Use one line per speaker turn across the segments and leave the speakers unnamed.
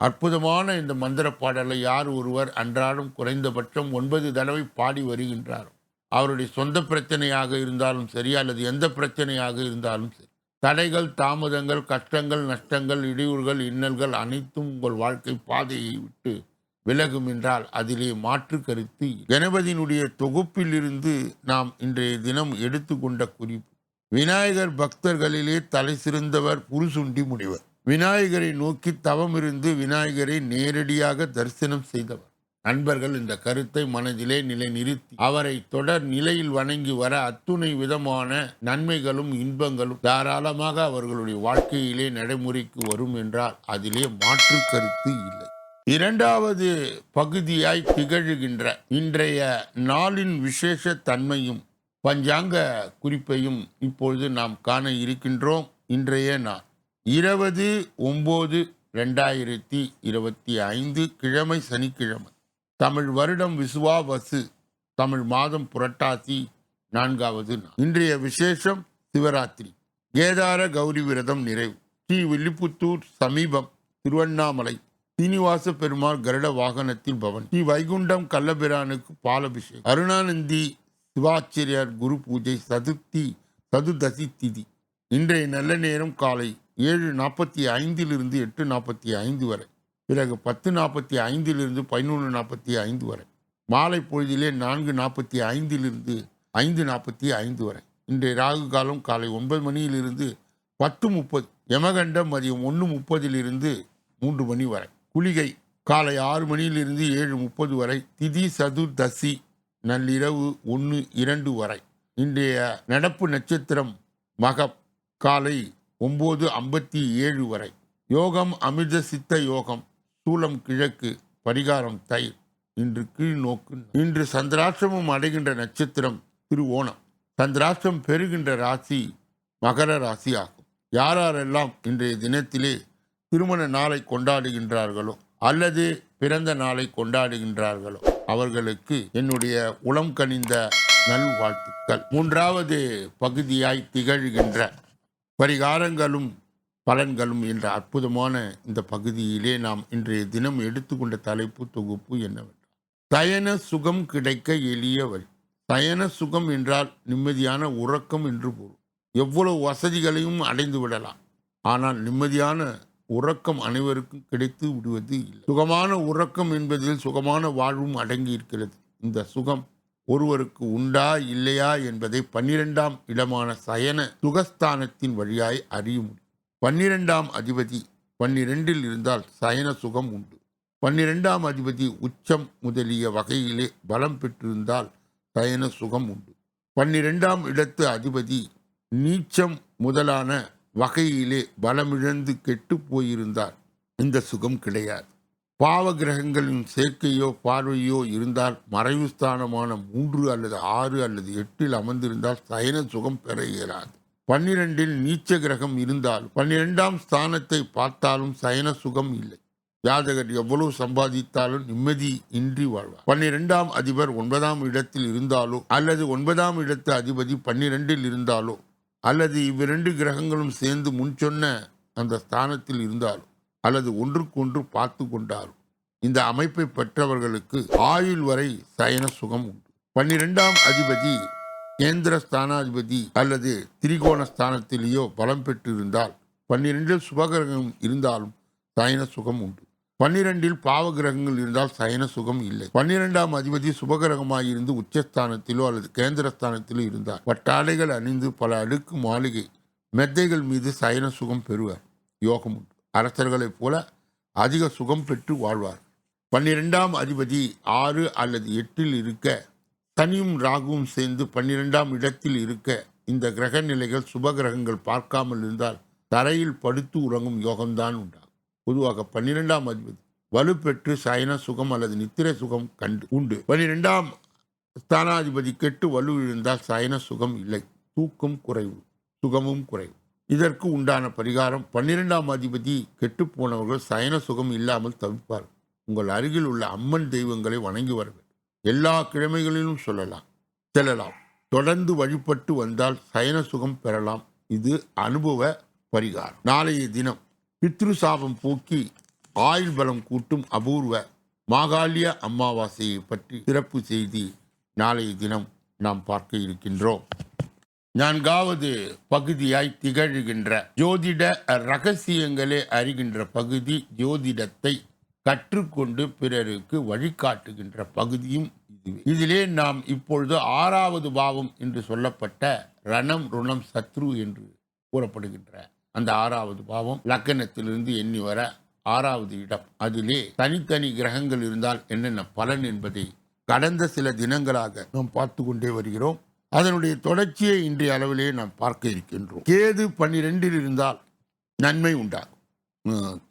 அற்புதமான இந்த மந்திர பாடலை யார் ஒருவர் அன்றாடம் குறைந்தபட்சம் ஒன்பது தடவை பாடி வருகின்றார் அவருடைய சொந்த பிரச்சனையாக இருந்தாலும் சரி அல்லது எந்த பிரச்சனையாக இருந்தாலும் சரி தடைகள் தாமதங்கள் கஷ்டங்கள் நஷ்டங்கள் இடையூறுகள் இன்னல்கள் அனைத்தும் உங்கள் வாழ்க்கை பாதையை விட்டு விலகும் என்றால் அதிலே மாற்று கருத்து கணபதியினுடைய தொகுப்பிலிருந்து நாம் இன்றைய தினம் எடுத்துக்கொண்ட குறிப்பு விநாயகர் பக்தர்களிலே தலை சிறந்தவர் புருசுண்டி முனிவர். விநாயகரை நோக்கி தவம் இருந்து விநாயகரை நேரடியாக தரிசனம் செய்தவர். நண்பர்கள் இந்த கருத்தை மனதிலே நிலைநிறுத்தி அவரை தொடர் நிலையில் வணங்கி வர அத்துணை விதமான நன்மைகளும் இன்பங்களும் தாராளமாக அவர்களுடைய வாழ்க்கையிலே நடைமுறைக்கு வரும் என்றால் அதிலே மாற்று கருத்து இல்லை. இரண்டாவது பகுதியாய் திகழ்கின்ற இன்றைய நாளின் விசேஷ தன்மையும் பஞ்சாங்க குறிப்பையும் இப்பொழுது நாம் காண இருக்கின்றோம். இன்றைய நாள் இருபது ஒம்பது ரெண்டாயிரத்தி இருபத்தி ஐந்து கிழமை சனிக்கிழமை. தமிழ் வருடம் விசுவாவசு. தமிழ் மாதம் புரட்டாசி நான்காவது நாள். இன்றைய விசேஷம் சிவராத்திரி. கேதார கௌரி விரதம் நிறைவு. ஸ்ரீ வில்லிபுத்தூர் சமீபம் திருவண்ணாமலை சீனிவாச பெருமாள் கருட வாகனத்தில் பவன். ஸ்ரீ வைகுண்டம் கள்ளபிரானுக்கு பாலபிஷேகம். அருணானந்தி சிவாச்சாரியார் குரு பூஜை சதுர்த்தி சதுர்தசி திதி. இன்றைய நல்ல நேரம் காலை ஏழு நாற்பத்தி ஐந்திலிருந்து எட்டு நாற்பத்தி ஐந்து வரை. பிறகு பத்து நாற்பத்தி ஐந்திலிருந்து பதினொன்று நாற்பத்தி ஐந்து வரை. மாலை பொழுதிலே நான்கு நாற்பத்தி ஐந்திலிருந்து ஐந்து நாற்பத்தி ஐந்து வரை. இன்றைய ராகு காலம் காலை ஒன்பது மணியிலிருந்து பத்து முப்பது யமகண்டம் மதியம் ஒன்று முப்பதிலிருந்து மூன்று மணி வரை. குளிகை காலை ஆறு மணியிலிருந்து ஏழு முப்பது வரை. திதி சதுர்தசி நள்ளிரவு ஒன்று இரண்டு வரை. இன்றைய நடப்பு நட்சத்திரம் மகம். காலை ஒம்பது ஐம்பத்தி ஏழு வரை. யோகம் அமிர்த சித்த யோகம் சூலம் கிழக்கு பரிகாரம் தயிர். இன்று கீழ் நோக்கு இன்று சந்திராஷ்டிரமம் அடைகின்ற நட்சத்திரம் திருவோணம் சந்திராஷ்டிரம் பெறுகின்ற ராசி மகர ராசி ஆகும் யாரெல்லாம் இன்றைய தினத்திலே திருமண நாளை கொண்டாடுகின்றார்களோ அல்லது பிறந்த நாளை கொண்டாடுகின்றார்களோ அவர்களுக்கு என்னுடைய உளம் கனிந்த நல்வாழ்த்துக்கள். மூன்றாவது பகுதியாய் திகழ்கின்ற பரிகாரங்களும் பலன்களும் என்ற அற்புதமான இந்த பகுதியிலே நாம் இன்றைய தினம் எடுத்துக்கொண்ட தலைப்பு தொகுப்பு என்னவென்றால் சயன சுகம் கிடைக்க எளிய வழி சயன சுகம் என்றால் நிம்மதியான உறக்கம் என்று பொருள். எவ்வளவு வசதிகளையும் அடைந்து விடலாம். ஆனால் நிம்மதியான உறக்கம் அனைவருக்கும் கிடைத்து விடுவது இல்லை. சுகமான உறக்கம் என்பதில் சுகமான வாழ்வும் அடங்கி இருக்கிறது. இந்த சுகம் ஒருவருக்கு உண்டா இல்லையா என்பதை பன்னிரெண்டாம் இடமான சயன சுகஸ்தானத்தின் வழியாய் அறிய முடியும். பன்னிரெண்டாம் அதிபதி பன்னிரெண்டில் இருந்தால் சயன சுகம் உண்டு. பன்னிரெண்டாம் அதிபதி உச்சம் முதலிய வகையிலே பலம் பெற்றிருந்தால் சயன சுகம் உண்டு. பன்னிரெண்டாம் இடத்து அதிபதி நீச்சம் முதலான வகையிலே பலமிழந்து கெட்டுப் போயிருந்தால் இந்த சுகம் கிடையாது. பாவ கிரகங்களின் சேர்க்கையோ பார்வையோ இருந்தால் மறைவு ஸ்தானமான மூன்று அல்லது ஆறு அல்லது எட்டில் அமர்ந்திருந்தால் சயன சுகம் பெற இயலாது. பன்னிரெண்டில் நீச்ச கிரகம் இருந்தால் பன்னிரெண்டாம் ஸ்தானத்தை பார்த்தாலும் சயன சுகம் இல்லை. ஜாதகர் எவ்வளவு சம்பாதித்தாலும் நிம்மதி இன்றி வாழ்வார். பன்னிரெண்டாம் அதிபர் ஒன்பதாம் இடத்தில் இருந்தாலோ அல்லது ஒன்பதாம் இடத்து அதிபதி பன்னிரெண்டில் இருந்தாலோ அல்லது இவ்விரண்டு கிரகங்களும் சேர்ந்து முன் சொன்ன அந்த ஸ்தானத்தில் இருந்தாலும் அல்லது ஒன்றுக்கொன்று பார்த்து கொண்டாலும் இந்த அமைப்பை பெற்றவர்களுக்கு ஆயுள் வரை சயன சுகம் உண்டு. பன்னிரெண்டாம் அதிபதி கேந்திர ஸ்தானாதிபதி அல்லது திரிகோண ஸ்தானத்திலேயோ பலம் பெற்றிருந்தால் பன்னிரெண்டில் சுபகிரகம் இருந்தாலும் சயன சுகம் உண்டு. பன்னிரெண்டில் பாவ கிரகங்கள் இருந்தால் சயன சுகம் இல்லை. பன்னிரெண்டாம் அதிபதி சுபகிரகமாயிருந்து உச்சஸ்தானத்திலோ அல்லது கேந்திரஸ்தானத்திலோ இருந்தால் வட்டாடைகள் அணிந்து பல அடுக்கு மாளிகை மெத்தைகள் மீது சயன சுகம் பெறுவார். யோகம் உண்டு. அரசர்களைப் போல அதிக சுகம் பெற்று வாழ்வார். பன்னிரெண்டாம் அதிபதி ஆறு அல்லது எட்டில் இருக்க சனியும் ராகுவும் சேர்ந்து பன்னிரெண்டாம் இடத்தில் இருக்க இந்த கிரக நிலைகள் சுப கிரகங்கள் பார்க்காமல் இருந்தால் தரையில் படுத்து உறங்கும் யோகம்தான் உண்டாகும். பொதுவாக பன்னிரெண்டாம் அதிபதி வலுப்பெற்று சயன சுகம் அல்லது நித்திரை சுகம் கண்டு உண்டு. பன்னிரெண்டாம் ஸ்தானாதிபதி கெட்டு வலு இருந்தால் சயன சுகம் இல்லை. தூக்கம் குறைவு சுகமும் குறைவு. இதற்கு உண்டான பரிகாரம் பன்னிரெண்டாம் அதிபதி கெட்டுப்போனவர்கள் சயன சுகம் இல்லாமல் தவிப்பார் உங்கள் அருகில் உள்ள அம்மன் தெய்வங்களை வணங்கி வர வேண்டும் எல்லா கிழமைகளிலும் சொல்லலாம். செல்லலாம். தொடர்ந்து வழிபட்டு வந்தால் சயன சுகம் பெறலாம். இது அனுபவ பரிகாரம். நாளைய தினம் பித்ரு சாபம் போக்கி ஆயுள் பலம் கூட்டும் அபூர்வ மாகாளிய அமாவாசையை பற்றி சிறப்பு செய்தி நாளைய தினம் நாம் பார்க்க இருக்கின்றோம். நான்காவது பகுதியாய் திகழ்கின்ற ஜோதிட ரகசியங்களை அறிகின்ற பகுதி ஜோதிடத்தை கற்றுக்கொண்டு பிறருக்கு வழிகாட்டுகின்ற பகுதியும் இதுவே இதிலே நாம் இப்பொழுது ஆறாவது பாவம் என்று சொல்லப்பட்ட ரணம் ருணம் சத்ரு என்று கூறப்படுகின்ற அந்த ஆறாவது பாவம் லக்கணத்திலிருந்து எண்ணி வர ஆறாவது இடம். அதிலே தனித்தனி கிரகங்கள் இருந்தால் என்னென்ன பலன் என்பதை கடந்த சில தினங்களாக நாம் பார்த்து கொண்டே வருகிறோம். அதனுடைய தொடர்ச்சியை இன்றைய அளவிலே நாம் பார்க்க இருக்கின்றோம். கேது பன்னிரெண்டில் இருந்தால் நன்மை உண்டாகும்.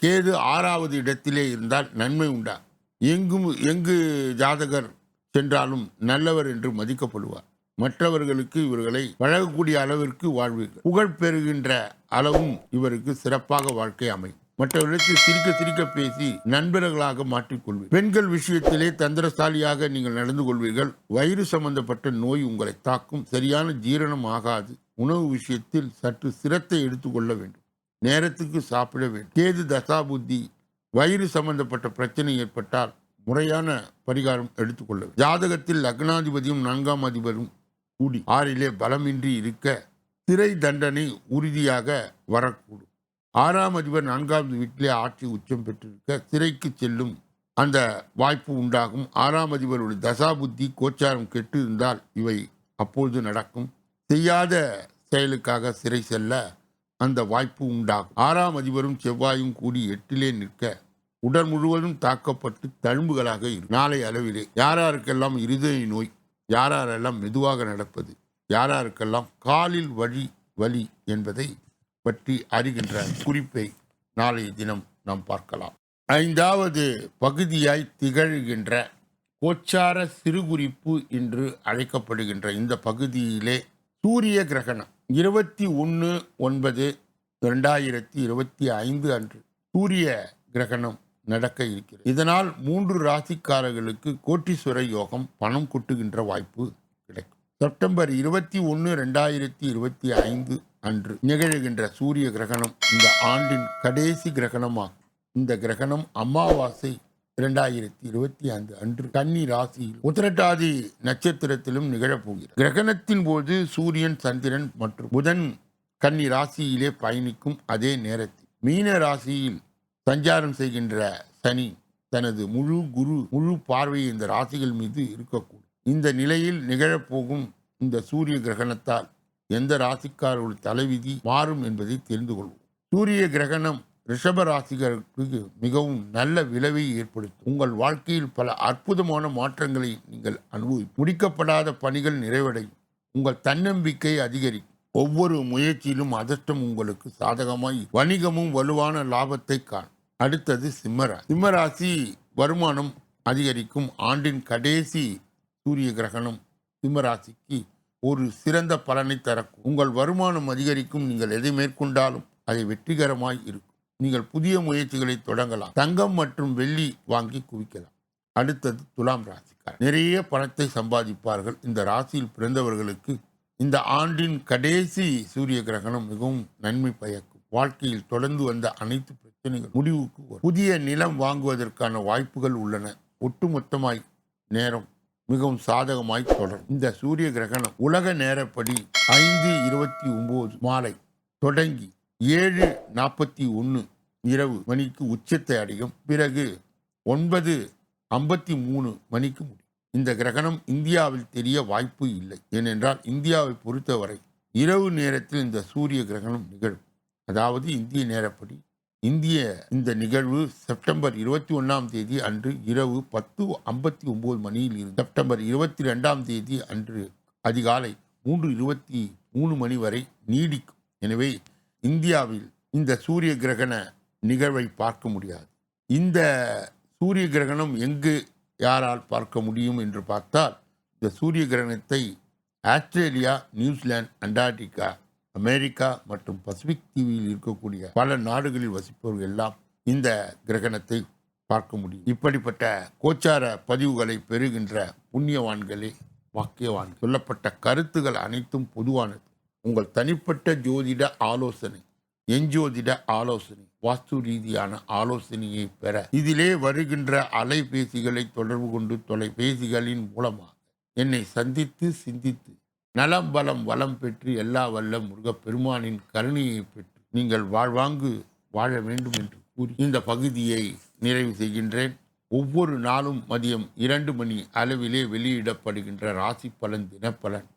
கேது ஆறாவது இடத்திலே இருந்தால் நன்மை உண்டாகும். எங்கும் எங்கு ஜாதகர் சென்றாலும் நல்லவர் என்று மதிக்கப்படுவார். மற்றவர்களுக்கு இவர்களை வழங்கக்கூடிய அளவிற்கு வாழ்வீர்கள் புகழ் பெறுகின்ற அளவும் இவருக்கு சிறப்பாக வாழ்க்கை அமையும். மற்றவர்களுக்கு சிரிக்க சிரிக்க பேசி நண்பர்களாக மாற்றிக்கொள்வீர்கள் பெண்கள் விஷயத்திலே தந்திரசாலியாக நீங்கள் நடந்து கொள்வீர்கள். வயிறு சம்பந்தப்பட்ட நோய் உங்களை தாக்கும். சரியான ஜீரணம் ஆகாது. உணவு விஷயத்தில் சற்று சிரத்தை எடுத்துக்கொள்ள வேண்டும். நேரத்துக்கு சாப்பிட வேண்டும். கேது தசாபுத்தி வயிறு சம்பந்தப்பட்ட பிரச்சனை ஏற்பட்டால் முறையான பரிகாரம் எடுத்துக்கொள்ள வேண்டும். ஜாதகத்தில் லக்னாதிபதியும் நான்காம் அதிபரும் கூடி ஆறிலே பலமின்றி இருக்க சிறை தண்டனை உறுதியாக வரக்கூடும். ஆறாம் அதிபர் நான்காவது வீட்டிலே ஆட்சி உச்சம் பெற்றிருக்க சிறைக்கு செல்லும் அந்த வாய்ப்பு உண்டாகும். ஆறாம் அதிபருடைய தசாபுத்தி கோச்சாரம் கெட்டு இருந்தால் இவை அப்பொழுது நடக்கும். செய்யாத செயலுக்காக சிறை செல்ல அந்த வாய்ப்பு உண்டாகும். ஆறாம் அதிபரும் செவ்வாயும் கூடி எட்டிலே நிற்க உடல் முழுவதும் தாக்கப்பட்டு தழும்புகளாக இரு. நாளை அளவிலே யாராருக்கெல்லாம் இருதய நோய் யாராரெல்லாம் மெதுவாக நடப்பது யாராருக்கெல்லாம் காலில் வழி வலி என்பதை பற்றி அறிகின்ற குறிப்பை நாளைய தினம் நாம் பார்க்கலாம். ஐந்தாவது பகுதியாய் திகழ்கின்ற கோச்சார சிறுகுறிப்பு என்று அழைக்கப்படுகின்ற இந்த பகுதியிலே சூரிய கிரகணம் இருபத்தி ஒன்று ஒன்பது ரெண்டாயிரத்தி இருபத்தி ஐந்து அன்று சூரிய கிரகணம் நடக்க இருக்கிறது. இதனால் மூன்று ராசிக்காரர்களுக்கு கோட்டீஸ்வர யோகம் பணம் கொட்டுகின்ற வாய்ப்பு கிடைக்கும். செப்டம்பர் இருபத்தி ஒன்று ரெண்டாயிரத்தி இருபத்தி ஐந்து அன்று நிகழ்கின்ற சூரிய கிரகணம் இந்த ஆண்டின் கடைசி கிரகணமாகும். இந்த கிரகணம் அமாவாசை இரண்டாயிரத்தி இருபத்தி ஐந்து அன்று கன்னி ராசியில் உத்திரட்டாதி நட்சத்திரத்திலும் நிகழப்போகிறது கிரகணத்தின் போது சூரியன் சந்திரன் மற்றும் புதன் கன்னி ராசியிலே பயணிக்கும் அதே நேரத்தில் மீன ராசியில் சஞ்சாரம் செய்கின்ற சனி தனது முழு குரு முழு பார்வையை இந்த ராசிகள் மீது இருக்கக்கூடும். இந்த நிலையில் நிகழப்போகும் இந்த சூரிய கிரகணத்தால் எந்த ராசிக்காரர்கள் தலைவிதி மாறும் என்பதை தெரிந்து கொள்வோம். சூரிய கிரகணம் ரிஷப ராசிகருக்கு மிகவும் நல்ல விளைவை ஏற்படுத்தும். உங்கள் வாழ்க்கையில் பல அற்புதமான மாற்றங்களை நீங்கள் அனுபவி முடிக்கப்படாத பணிகள் நிறைவடையும். உங்கள் தன்னம்பிக்கை அதிகரிக்கும். ஒவ்வொரு முயற்சியிலும் அதிர்ஷ்டம் உங்களுக்கு சாதகமாய் வணிகமும் வலுவான லாபத்தை காணும். அடுத்தது சிம்மரா சிம்மராசி வருமானம் அதிகரிக்கும். ஆண்டின் கடைசி சூரிய கிரகணம் சிம்மராசிக்கு ஒரு சிறந்த பலனை தரக்கும் உங்கள் வருமானம் அதிகரிக்கும் நீங்கள் எதை மேற்கொண்டாலும் அதை வெற்றிகரமாய் இருக்கும். நீங்கள் புதிய முயற்சிகளை தொடங்கலாம். தங்கம் மற்றும் வெள்ளி வாங்கி குவிக்கலாம். அடுத்தது துலாம் ராசிக்கார் நிறைய பணத்தை சம்பாதிப்பார்கள். இந்த ராசியில் பிறந்தவர்களுக்கு இந்த ஆண்டின் கடைசி சூரிய கிரகணம் மிகவும் நன்மை பயக்கும். வாழ்க்கையில் தொடர்ந்து வந்த அனைத்து பிரச்சனைகள் முடிவுக்கு புதிய நிலம் வாங்குவதற்கான வாய்ப்புகள் உள்ளன. ஒட்டுமொத்தமாய் நேரம் மிகவும் சாதகமாய் தொடரும் இந்த சூரிய கிரகணம் உலக நேரப்படி ஐந்து இருபத்தி ஒன்பது மாலை தொடங்கி ஏழு நாற்பத்தி ஒன்று இரவு மணிக்கு உச்சத்தை அடையும். பிறகு ஒன்பது ஐம்பத்தி மூணு மணிக்கு முடியும். இந்த கிரகணம் இந்தியாவில் தெரிய வாய்ப்பு இல்லை. ஏனென்றால் இந்தியாவை பொறுத்தவரை இரவு நேரத்தில் இந்த சூரிய கிரகணம் நிகழும். அதாவது இந்திய நேரப்படி இந்திய இந்த நிகழ்வு செப்டம்பர் இருபத்தி ஒன்றாம் தேதி அன்று இரவு பத்து ஐம்பத்தி ஒம்பது மணியில் இருந்து செப்டம்பர் இருபத்தி ரெண்டாம் தேதி அன்று அதிகாலை மூன்று இருபத்தி மூணு மணி வரை நீடிக்கும். எனவே இந்தியாவில் இந்த சூரிய கிரகண நிகழ்வை பார்க்க முடியாது. இந்த சூரிய கிரகணம் எங்கு யாரால் பார்க்க முடியும் என்று பார்த்தால் இந்த சூரிய கிரகணத்தை Australia New Zealand Antarctica America மற்றும் பசிபிக் தீவில் இருக்கக்கூடிய பல நாடுகளில் வசிப்பவர்கள் எல்லாம் இந்த கிரகணத்தை பார்க்க முடியும். இப்படிப்பட்ட கோச்சார பதிவுகளை பெறுகின்ற புண்ணியவான்களே வாக்கியவான் சொல்லப்பட்ட கருத்துகள் அனைத்தும் பொதுவானது. உங்கள் தனிப்பட்ட ஜோதிட ஆலோசனை எஞ்சோதிட ஆலோசனை வாஸ்து ரீதியான ஆலோசனையை பெற இதிலே வருகின்ற அலைபேசிகளை தொடர்பு கொண்டு தொலைபேசிகளின் மூலமாக என்னை சந்தித்து சிந்தித்து நலம் பலம் வளம் பெற்று எல்லா வல்ல முருகப்பெருமானின் கருணையை பெற்று நீங்கள் வாழ்வாங்கு வாழ வேண்டும் என்று கூறி இந்த பகுதியை நிறைவு செய்கின்றேன். ஒவ்வொரு நாளும் மதியம் இரண்டு மணி அளவிலே வெளியிடப்படுகின்ற ராசி பலன் தினப்பலன்.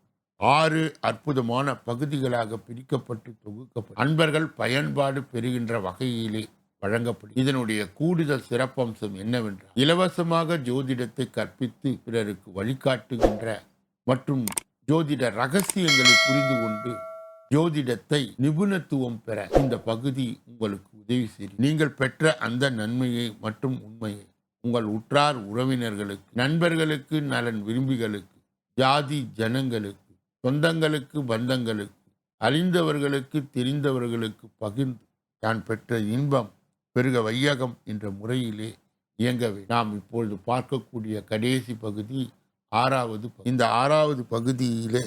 ஆறு அற்புதமான பகுதிகளாக பிரிக்கப்பட்டு தொகுக்கப்படும் அன்பர்கள் பயன்பாடு பெறுகின்ற வகையிலே வழங்கப்படும் இதனுடைய கூடுதல் சிறப்பம்சம் என்னவென்றால் இலவசமாக ஜோதிடத்தை கற்பித்து பிறருக்கு வழிகாட்டுகின்ற மற்றும் ஜோதிட ரகசியங்களை புரிந்து கொண்டு ஜோதிடத்தை நிபுணத்துவம் பெற இந்த பகுதி உங்களுக்கு உதவி செய்யும். நீங்கள் பெற்ற அந்த நன்மையை மற்றும் உண்மையை உங்கள் உற்றார் உறவினர்களுக்கு நண்பர்களுக்கு நலன் விரும்பிகளுக்கு ஜாதி ஜனங்களுக்கு சொந்தங்களுக்கு பந்தங்களுக்கு அறிந்தவர்களுக்கு தெரிந்தவர்களுக்கு பகிர்ந்து தான் பெற்ற இன்பம் பெருக வையகம் என்ற முறையிலே இயங்கவே நாம் இப்பொழுது பார்க்கக்கூடிய கடைசி பகுதி ஆறாவது இந்த ஆறாவது பகுதியிலே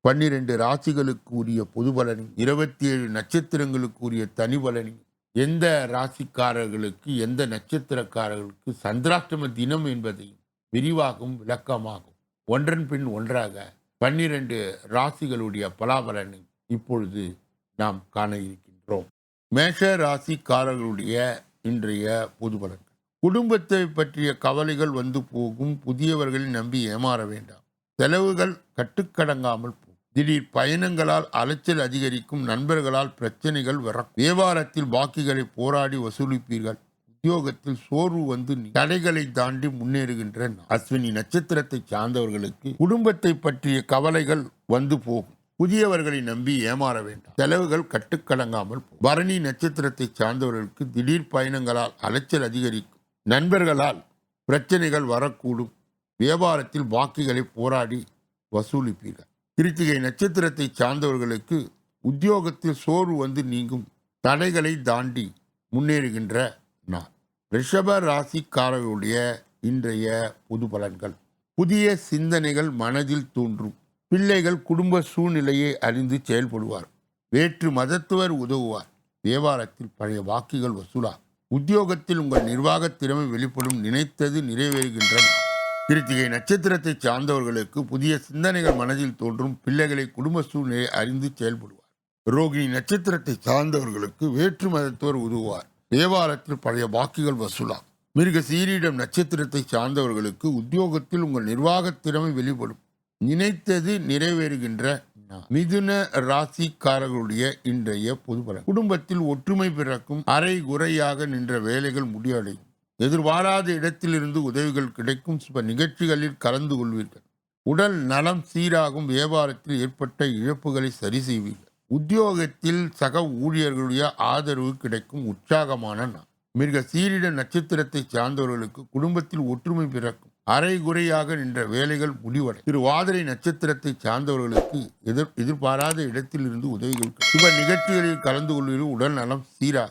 பன்னிரெண்டு ராசிகளுக்கு உரிய பொது பலனையும் இருபத்தி ஏழு நட்சத்திரங்களுக்கு உரிய தனி பலனையும் எந்த ராசிக்காரர்களுக்கு எந்த நட்சத்திரக்காரர்களுக்கு சந்திராஷ்டம தினம் என்பதையும் விரிவாகவும் விளக்கமாகும் ஒன்றன் பின் ஒன்றாக பன்னிரண்டு ராசிகளுடைய பலாபலனை இப்பொழுது நாம் காண இருக்கின்றோம். மேஷ ராசிக்காரர்களுடைய இன்றைய பொது பலன்கள். குடும்பத்தை பற்றிய கவலைகள் வந்து போகும். புதியவர்களை நம்பி ஏமாற வேண்டாம். செலவுகள் கட்டுக்கடங்காமல் போகும். திடீர் பயணங்களால் அலைச்சல் அதிகரிக்கும். நண்பர்களால் பிரச்சனைகள் வரும் வியாபாரத்தில் பாக்கிகளை போராடி வசூலிப்பீர்கள். உத்தியோகத்தில் சோர்வு வந்து தடைகளை தாண்டி முன்னேறுகின்ற அஸ்வினி நட்சத்திரத்தை சார்ந்தவர்களுக்கு குடும்பத்தை பற்றிய கவலைகள் வந்து போகும். புதியவர்களை நம்பி ஏமாற வேண்டாம். செலவுகள் கட்டுக்கடங்காமல் பரணி நட்சத்திரத்தை சார்ந்தவர்களுக்கு திடீர் பயணங்களால் அலைச்சல் அதிகரிக்கும். நண்பர்களால் பிரச்சனைகள் வரக்கூடும். வியாபாரத்தில் வாக்குகளை போராடி வசூலிப்பீர்கள். கிருத்திகை நட்சத்திரத்தை சார்ந்தவர்களுக்கு உத்தியோகத்தில் சோர்வு வந்து நீங்கும் தடைகளை தாண்டி முன்னேறுகின்ற நாள். ரிஷப ராசிக்காரர்களுடைய இன்றைய பொது பலன்கள். புதிய சிந்தனைகள் மனதில் தோன்றும். பிள்ளைகள் குடும்ப சூழ்நிலையை அறிந்து செயல்படுவார். வேற்று மதத்துவர் உதவுவார். வியாபாரத்தில் பழைய வாக்குகள் வசூலா உத்தியோகத்தில் உங்கள் நிர்வாக திறமை வெளிப்படும் நினைத்தது நிறைவேறுகின்றன. நாள். கிருத்திகை நட்சத்திரத்தை சார்ந்தவர்களுக்கு புதிய சிந்தனைகள் மனதில் தோன்றும் பிள்ளைகளை குடும்ப சூழ்நிலை அறிந்து செயல்படுவார். ரோகிணி நட்சத்திரத்தை சார்ந்தவர்களுக்கு வேற்று மதத்தோர் உதவுவார். தேவாலயத்தில் பழைய வாக்குகள் வசூலாம். மிருக சீரியிடம் நட்சத்திரத்தை சார்ந்தவர்களுக்கு உத்தியோகத்தில் உங்கள் நிர்வாகத் திறமை வெளிப்படும். நினைத்தது நிறைவேறுகின்ற மிதுன ராசிக்காரர்களுடைய இன்றைய பொதுபலன். குடும்பத்தில் ஒற்றுமை பிறக்கும் அரை குறையாக நின்ற வேலைகள் முடிவடையும். எதிர்பாராத இடத்திலிருந்து உதவிகள் கிடைக்கும் சில நிகழ்ச்சிகளில் கலந்து கொள்வீர்கள். உடல் நலம் சீராகும் வியாபாரத்தில் ஏற்பட்ட இழப்புகளை சரி செய்வீர்கள். உத்தியோகத்தில் சக ஊழியர்களுடைய ஆதரவு கிடைக்கும் உற்சாகமான நாள். மிக சீரிட நட்சத்திரத்தை சார்ந்தவர்களுக்கு குடும்பத்தில் ஒற்றுமை பிறக்கும். அரை குறையாக நின்ற வேலைகள் முடிவடை. திரு வாதிரை நட்சத்திரத்தை சார்ந்தவர்களுக்கு எதிர் எதிர்பாராத இடத்திலிருந்து உதவிகள் கிடைக்கும். சுப நிகழ்ச்சிகளில் கலந்து கொள்வதில் உடல் நலம் சீரா.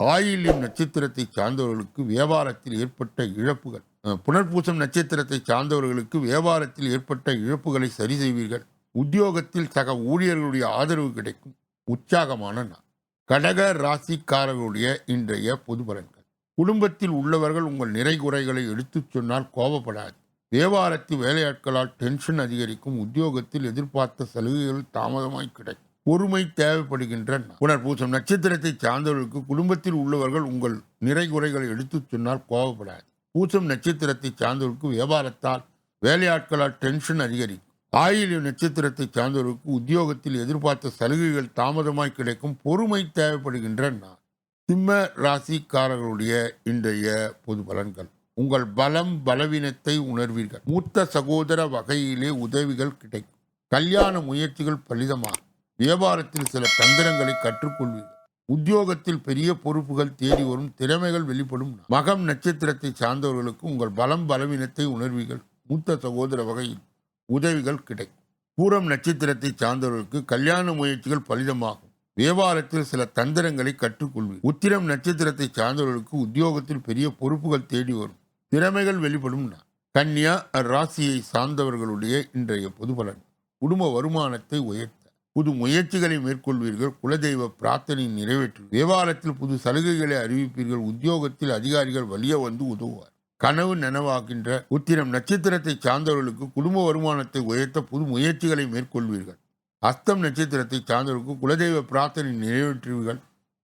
ஆயிலியம் நட்சத்திரத்தை சார்ந்தவர்களுக்கு வியாபாரத்தில் ஏற்பட்ட இழப்புகள். புனர்பூசம் நட்சத்திரத்தை சார்ந்தவர்களுக்கு வியாபாரத்தில் ஏற்பட்ட இழப்புகளை சரி செய்வீர்கள். உத்தியோகத்தில் சக ஊழியர்களுடைய ஆதரவு கிடைக்கும். உற்சாகமான நாள். கடக ராசிக்காரர்களுடைய இன்றைய பொது பலன் குடும்பத்தில் உள்ளவர்கள் உங்கள் நிறை குறைகளை எடுத்துச் சொன்னால் கோபப்படாது. வியாபாரத்தில் வேலையாட்களால் டென்ஷன் அதிகரிக்கும். உத்தியோகத்தில் எதிர்பார்த்த சலுகைகள் தாமதமாய் கிடைக்கும். பொறுமை தேவைப்படுகின்ற நாள். புனர்பூசம் நட்சத்திரத்தை சார்ந்தவர்களுக்கு குடும்பத்தில் உள்ளவர்கள் உங்கள் நிறை குறைகளை எடுத்துச் சொன்னால் கோபப்படாது. பூசம் நட்சத்திரத்தை சார்ந்தவர்களுக்கு வியாபாரத்தால் வேலையாட்களால் டென்ஷன் அதிகரிக்கும். ஆயிலியம் நட்சத்திரத்தை சார்ந்தவர்களுக்கு உத்தியோகத்தில் எதிர்பார்த்த சலுகைகள் தாமதமாய் கிடைக்கும். பொறுமை தேவைப்படுகின்ற நான் சிம்ம ராசிக்காரர்களுடைய இன்றைய பொது பலன்கள். உங்கள் பலம் பலவீனத்தை உணர்வீர்கள். மூத்த சகோதர வகையிலே உதவிகள் கிடைக்கும். கல்யாண முயற்சிகள் பலிதமாகும். வியாபாரத்தில் சில தந்திரங்களை கற்றுக்கொள்வீர்கள். உத்தியோகத்தில் பெரிய பொறுப்புகள் தேடி வரும் திறமைகள் வெளிப்படும். மகம் நட்சத்திரத்தை சார்ந்தவர்களுக்கு உங்கள் பலம் பலவீனத்தை உணர்வீர்கள். மூத்த சகோதர வகையில் உதவிகள் கிடைக்கும். பூரம் நட்சத்திரத்தை சார்ந்தவர்களுக்கு கல்யாண முயற்சிகள் பலிதமாகும். வியாபாரத்தில் சில தந்திரங்களை கற்றுக்கொள்வீர் உத்திரம் நட்சத்திரத்தை சார்ந்தவர்களுக்கு உத்தியோகத்தில் பெரிய பொறுப்புகள் தேடி வரும். திறமைகள் வெளிப்படும் கன்யா கன்னியா ராசியை சார்ந்தவர்களுடைய இன்றைய பொது பலன். குடும்ப வருமானத்தை உயர்த்த. புது முயற்சிகளை மேற்கொள்வீர்கள். குலதெய்வ பிரார்த்தனை நிறைவேற்றும் வியாபாரத்தில் புது சலுகைகளை அறிவிப்பீர்கள். உத்தியோகத்தில் அதிகாரிகள் வலிய வந்து உதவுவார். கனவு நனவாகின்ற உத்திரம் நட்சத்திரத்தை சார்ந்தவர்களுக்கு குடும்ப வருமானத்தை உயர்த்த புது முயற்சிகளை மேற்கொள்வீர்கள். அஸ்தம் நட்சத்திரத்தை சார்ந்தவருக்கு குலதெய்வ பிரார்த்தனை நிறைவேற்றுவீர்கள்.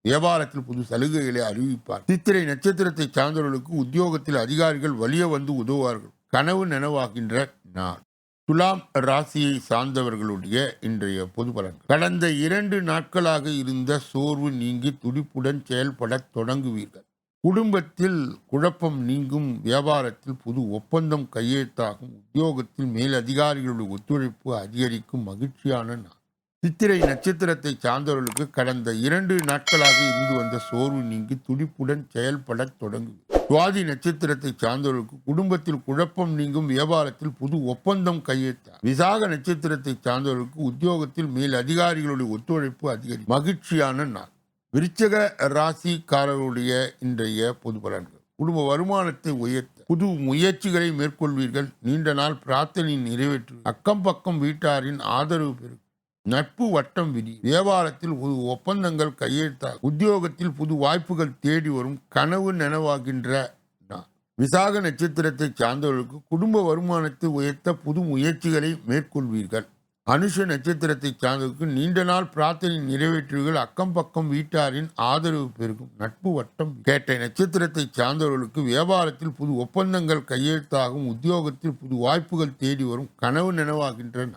வியாபாரத்தில் புது சலுகைகளை அறிவிப்பார். சித்திரை நட்சத்திரத்தை சார்ந்தவர்களுக்கு உத்தியோகத்தில் அதிகாரிகள் வலிய வந்து உதவுவார்கள். கனவு நனவாகின்ற நாள். துலாம் ராசியை சார்ந்தவர்களுடைய இன்றைய பொது பலன் கடந்த இரண்டு நாட்களாக இருந்த சோர்வு நீங்கி துடிப்புடன் செயல்படத் தொடங்குவீர்கள். குடும்பத்தில் குழப்பம் நீங்கும் வியாபாரத்தில் புது ஒப்பந்தம் கையெழுத்தாகும் உத்தியோகத்தில் மேலதிகாரிகளுடைய ஒத்துழைப்பு அதிகரிக்கும் மகிழ்ச்சியான நாள். சித்திரை நட்சத்திரத்தை சார்ந்தவர்களுக்கு கடந்த இரண்டு நாட்களாக இருந்து வந்த சோர்வு நீங்கி துடிப்புடன் செயல்படத் தொடங்கும் சுவாதி நட்சத்திரத்தை சார்ந்தவர்களுக்கு குடும்பத்தில் குழப்பம் நீங்கும் வியாபாரத்தில் புது ஒப்பந்தம் கையெழுத்தார் விசாக நட்சத்திரத்தை சார்ந்தவர்களுக்கு உத்தியோகத்தில் மேல் அதிகாரிகளுடைய ஒத்துழைப்பு அதிகரி மகிழ்ச்சியான நாள். விருச்சக ராசிக்காரருடைய இன்றைய பொது பலன்கள். குடும்ப வருமானத்தை உயர்த்த புது முயற்சிகளை மேற்கொள்வீர்கள். நீண்ட நாள் பிரார்த்தனை நிறைவேற்று. அக்கம் பக்கம் வீட்டாரின் ஆதரவு பெறும் நட்பு வட்டம் விதி. வியாபாரத்தில் புது ஒப்பந்தங்கள் கையெழுத்தாக உத்தியோகத்தில் புது வாய்ப்புகள் தேடி வரும் கனவு நனவாகின்ற விசாக நட்சத்திரத்தை சார்ந்தவர்களுக்கு குடும்ப வருமானத்தை உயர்த்த புது முயற்சிகளை மேற்கொள்வீர்கள். அனுஷ நட்சத்திரத்தை சார்ந்ததுக்கு நீண்ட நாள் பிரார்த்தனை நிறைவேற்றுகள் அக்கம் பக்கம் வீட்டாரின் ஆதரவு பெருகும். நட்பு வட்டம் கேட்ட நட்சத்திரத்தை சார்ந்தவர்களுக்கு வியாபாரத்தில் புது ஒப்பந்தங்கள் கையெழுத்தாகும். உத்தியோகத்தில் புது வாய்ப்புகள் தேடி வரும். கனவு நினைவாகின்றன.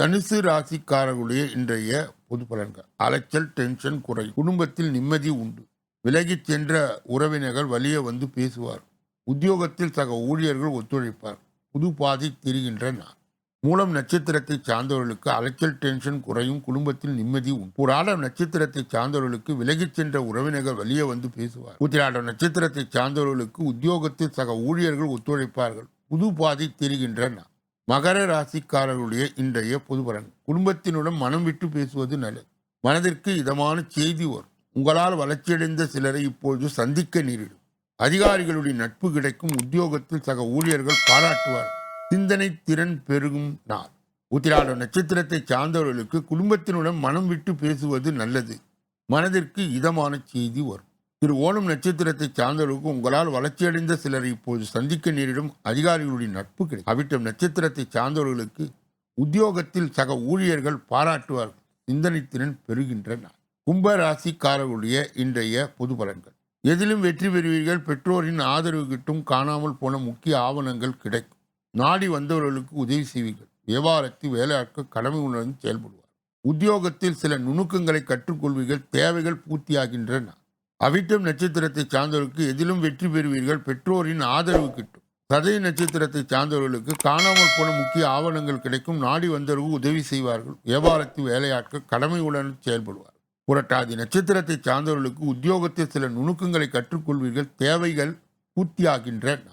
தனுசு ராசிக்காரர்களுடைய இன்றைய பொது பலன்கள். அலைச்சல் டென்ஷன் குறை குடும்பத்தில் நிம்மதி உண்டு. விலகிச் சென்ற உறவினர்கள் வலிய வந்து பேசுவார். உத்தியோகத்தில் சக ஊழியர்கள் ஒத்துழைப்பார். புது பாதை தெரிகின்றன. மூலம் நட்சத்திரத்தை சார்ந்தவர்களுக்கு அலைச்சல் டென்ஷன் குறையும் குடும்பத்தில் நிம்மதி உண்டு. ஆடம் நட்சத்திரத்தை சார்ந்தவர்களுக்கு விலகிச் சென்ற உறவினர்கள் வெளியே வந்து பேசுவார். உத்திராடம் நட்சத்திரத்தை சார்ந்தவர்களுக்கு உத்தியோகத்தில் சக ஊழியர்கள் ஒத்துழைப்பார்கள். புது பாதை தெரிகின்றன. மகர ராசிக்காரர்களுடைய இன்றைய பொதுபலன் குடும்பத்தினுடன் மனம் விட்டு பேசுவது நல்லது. மனதிற்கு இதமான செய்தி வரும். உங்களால் வளர்ச்சியடைந்த சிலரை இப்பொழுது சந்திக்க நேரிடும். அதிகாரிகளுடைய நட்பு கிடைக்கும். உத்தியோகத்தில் சக ஊழியர்கள் பாராட்டுவார் சிந்தனை திறன் பெருகும் நாள் உத்திராட நட்சத்திரத்தை சார்ந்தவர்களுக்கு குடும்பத்தினுடன் மனம் விட்டு பேசுவது நல்லது. மனதிற்கு இதமான செய்தி வரும். திரு. ஓணம் நட்சத்திரத்தை சார்ந்தவர்களுக்கு உங்களால் வளர்ச்சியடைந்த சிலரை இப்போது சந்திக்க நேரிடும் அதிகாரிகளுடைய நட்பு கிடைக்கும். அவிட்டம் நட்சத்திரத்தை சார்ந்தவர்களுக்கு உத்தியோகத்தில் சக ஊழியர்கள் பாராட்டுவார்கள். சிந்தனை திறன் பெறுகின்றன. கும்ப ராசிக்காரர்களுடைய இன்றைய பொது பலன்கள். எதிலும் வெற்றி பெறுவீர்கள். பெற்றோரின் ஆதரவு கிட்டும் காணாமல் போன முக்கிய ஆவணங்கள் கிடைக்கும். நாடி வந்தவர்களுக்கு உதவி செய்வீர்கள். வியாபாரத்தில் வேலையாட்கள் கடமை உணர்ந்து செயல்படுவார் உத்தியோகத்தில் சில நுணுக்கங்களை கற்றுக்கொள்வீர்கள். தேவைகள் பூர்த்தியாகின்றன. அவிட்டம் நட்சத்திரத்தை சார்ந்தவர்களுக்கு எதிலும் வெற்றி பெறுவீர்கள். பெற்றோரின் ஆதரவு கிட்டும். சதய நட்சத்திரத்தை சார்ந்தவர்களுக்கு காணாமல் போன முக்கிய ஆவணங்கள் கிடைக்கும். நாடி வந்தவர்கள் உதவி செய்வார்கள். வியாபாரத்தில் வேலையாட்கள் கடமையுடன் செயல்படுவார் புரட்டாதி நட்சத்திரத்தை சார்ந்தவர்களுக்கு உத்தியோகத்தில் சில நுணுக்கங்களை கற்றுக்கொள்வீர்கள். தேவைகள் பூர்த்தியாகின்றன.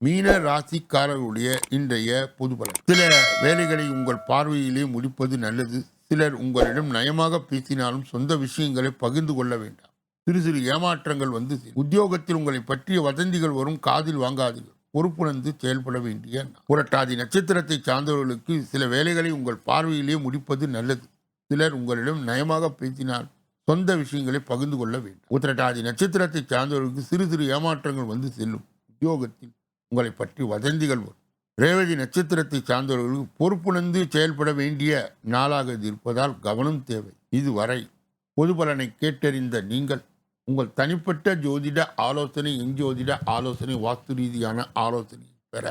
மீன ராசிக்காரர்களுடைய இன்றைய பொது பலன். சில வேலைகளை உங்கள் பார்வையிலே முடிப்பது நல்லது. சிலர் உங்களிடம் நயமாக பேசினாலும் சொந்த விஷயங்களை பகிர்ந்து கொள்ள வேண்டாம். சிறு சிறு ஏமாற்றங்கள் வந்து உத்தியோகத்தில் உங்களை பற்றிய வதந்திகள் வரும். காதில் வாங்காதீர்கள். பொறுப்புணர்ந்து செயல்பட வேண்டிய புரட்டாதி நட்சத்திரத்தை சார்ந்தவர்களுக்கு சில வேலைகளை உங்கள் பார்வையிலே முடிப்பது நல்லது. சிலர் உங்களிடம் நயமாக பேசினால் சொந்த விஷயங்களை பகிர்ந்து கொள்ள வேண்டும். உத்திரட்டாதி நட்சத்திரத்தை சார்ந்தவர்களுக்கு சிறு சிறு ஏமாற்றங்கள் வந்து செல்லும். உத்தியோகத்தில் உங்களை பற்றி வதந்திகள் வரும் ரேவதி நட்சத்திரத்தை சார்ந்தவர்களுக்கு பொறுப்புணர்ந்து செயல்பட வேண்டிய நாளாக இது இருப்பதால் கவனம் தேவை. இதுவரை பொது பலனை கேட்டறிந்த நீங்கள் உங்கள் தனிப்பட்ட ஜோதிட ஆலோசனை எஞ்சோதிட ஆலோசனை வாஸ்து ரீதியான ஆலோசனை பெற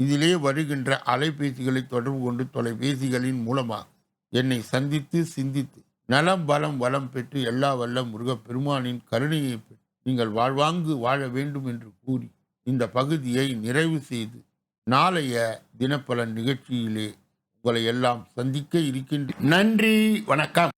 இதிலே வருகின்ற அலைபேசிகளை தொடர்பு கொண்டு தொலைபேசிகளின் மூலமாக என்னை சந்தித்து சிந்தித்து நலம் பலம் வளம் பெற்று எல்லா வல்ல முருகப் பெருமானின் கருணையை பெற்று நீங்கள் வாழ்வாங்கு வாழ வேண்டும் என்று கூறி இந்த பகுதியை நிறைவு செய்து நாளைய தினப்பலன் நிகழ்ச்சியிலே உங்களை எல்லாம் சந்திக்க இருக்கின்ற நன்றி வணக்கம்.